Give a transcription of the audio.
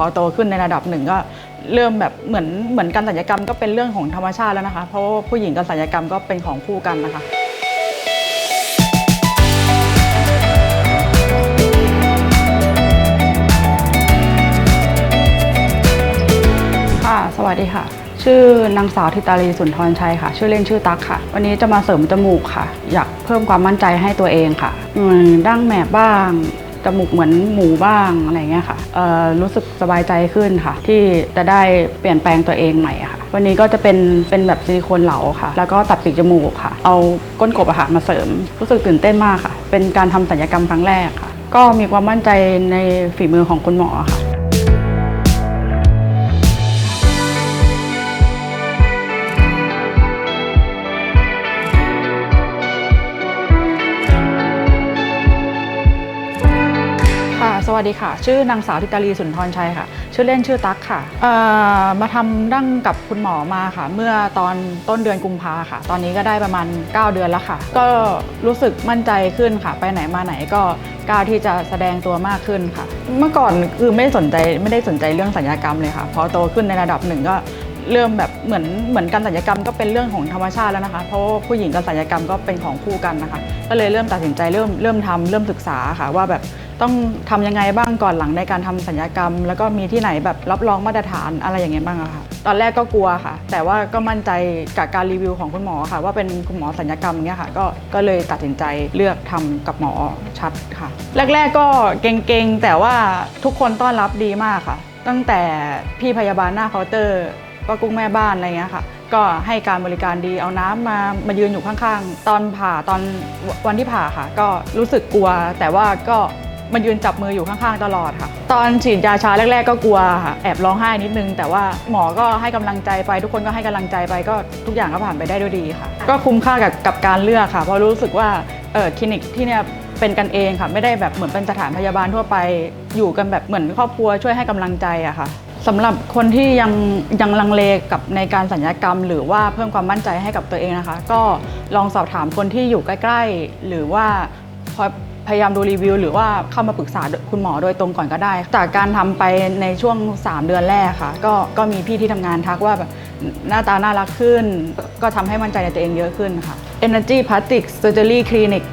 พอโตขึ้นในระดับหนึ่งก็เริ่มแบบเหมือนเหมือนการศัลยกรรมก็เป็นเรื่องของธรรมชาติแล้วนะคะ เพราะว่าผู้หญิงกับศัลยกรรมก็เป็นของคู่กันนะคะ ค่ะ สวัสดีค่ะ ชื่อนางสาวธิตาลีสุนทรชัยค่ะ ชื่อเล่นชื่อตั๊กค่ะ วันนี้จะมาเสริมจมูกค่ะ อยากเพิ่มความมั่นใจให้ตัวเองค่ะดั้งแหมบบ้าง จมูกเหมือนหมูบ้างอะไรเงี้ยค่ะเออรู้สึกสบายใจขึ้นค่ะ ที่จะได้เปลี่ยนแปลงตัวเองใหม่ค่ะ วันนี้ก็จะเป็นเป็นแบบซิลิโคนเหลาค่ะ แล้วก็ตัดปีกจมูกค่ะ เอาก้นกบอะค่ะมาเสริม รู้สึกตื่นเต้นมากค่ะ เป็นการทำศัลยกรรมครั้งแรกค่ะ ก็มีความมั่นใจในฝีมือของคุณหมอค่ะ วัสดีค่ะ ชื่อนางสาวธิตาลีสุนทรชัยค่ะ ชื่อเล่นชื่อตั๊กค่ะมาทำดั้งกับคุณหมอมาค่ะ เมื่อตอนต้นเดือนกุมภาค่ะ ตอนนี้ก็ได้ประมาณ 9 เดือนแล้วค่ะ ก็รู้สึกมั่นใจขึ้นค่ะ ไปไหนมาไหนก็กล้าที่จะแสดงตัวมากขึ้นค่ะ เมื่อก่อนคือไม่สนใจไม่ได้สนใจเรื่องสัญญกรรมเลยค่ะ พอโตขึ้นในระดับหนึ่งก็เริ่มแบบเหมือนเหมือนการสัญญกรรมก็เป็นเรื่องของธรรมชาติแล้วนะคะ เพราะว่าผู้หญิงกับสัญญกรรมก็เป็นของคู่กันนะคะ ก็เลยเริ่มตัดสินใจเริ่มเริ่มทำเริ่มศึกษาค่ะว่าแบบ ต้องทำยังไงบ้างก่อนหลังในการทำสัญญกรรม แล้วก็มีที่ไหนแบบรับรองมาตรฐานอะไรอย่างเงี้ยบ้างอะค่ะ ตอนแรกก็กลัวค่ะ แต่ว่าก็มั่นใจกับการรีวิวของคุณหมอค่ะ ว่าเป็นคุณหมอสัญญกรรมเงี้ยค่ะ ก็ก็เลยตัดสินใจเลือกทำกับหมอชัดค่ะ แรก ๆก็เก่งๆแต่ว่าทุกคนต้อนรับดีมากค่ะ ตั้งแต่พี่พยาบาลหน้าเคาน์เตอร์ ก็กุ้งแม่บ้านอะไรเงี้ยค่ะ ก็ให้การบริการดีเอาน้ำมามายืนอยู่ข้างๆ ตอนผ่าตอนวันที่ผ่าค่ะ ก็รู้สึกกลัว แต่ว่าก็ มายืนจับมืออยู่ข้างๆตลอดค่ะ ตอนฉีดยาชาแรก ๆ ก็กลัวค่ะแอบร้องไห้นิดนึง แต่ว่าหมอก็ให้กำลังใจไป ทุกคนก็ให้กำลังใจไปก็ทุกอย่างก็ผ่านไปได้ด้วยดีค่ะ ก็คุ้มค่ากับกับการเลือกค่ะ เพราะรู้สึกว่าเออคลินิกที่เนี่ยเป็นกันเองค่ะ ไม่ได้แบบเหมือนเป็นสถานพยาบาลทั่วไปอยู่กันแบบเหมือนครอบครัวช่วยให้กำลังใจอะค่ะสำหรับคนที่ยังยังลังเลกับในการสัญญกรรม หรือว่าเพิ่มความมั่นใจให้กับตัวเองนะคะ ก็ลองสอบถามคนที่อยู่ใกล้ ๆ หรือว่าคอ พยายามดูรีวิว หรือว่าเข้ามาปรึกษาคุณหมอโดยตรงก่อนก็ได้ จากการทำไปในช่วง 3 เดือนแรกค่ะ ก็ก็มีพี่ที่ทำงานทักว่าแบบหน้าตาน่ารักขึ้น ก็ทำให้มั่นใจในตัวเองเยอะขึ้นค่ะ Energy Plastic Surgery Clinic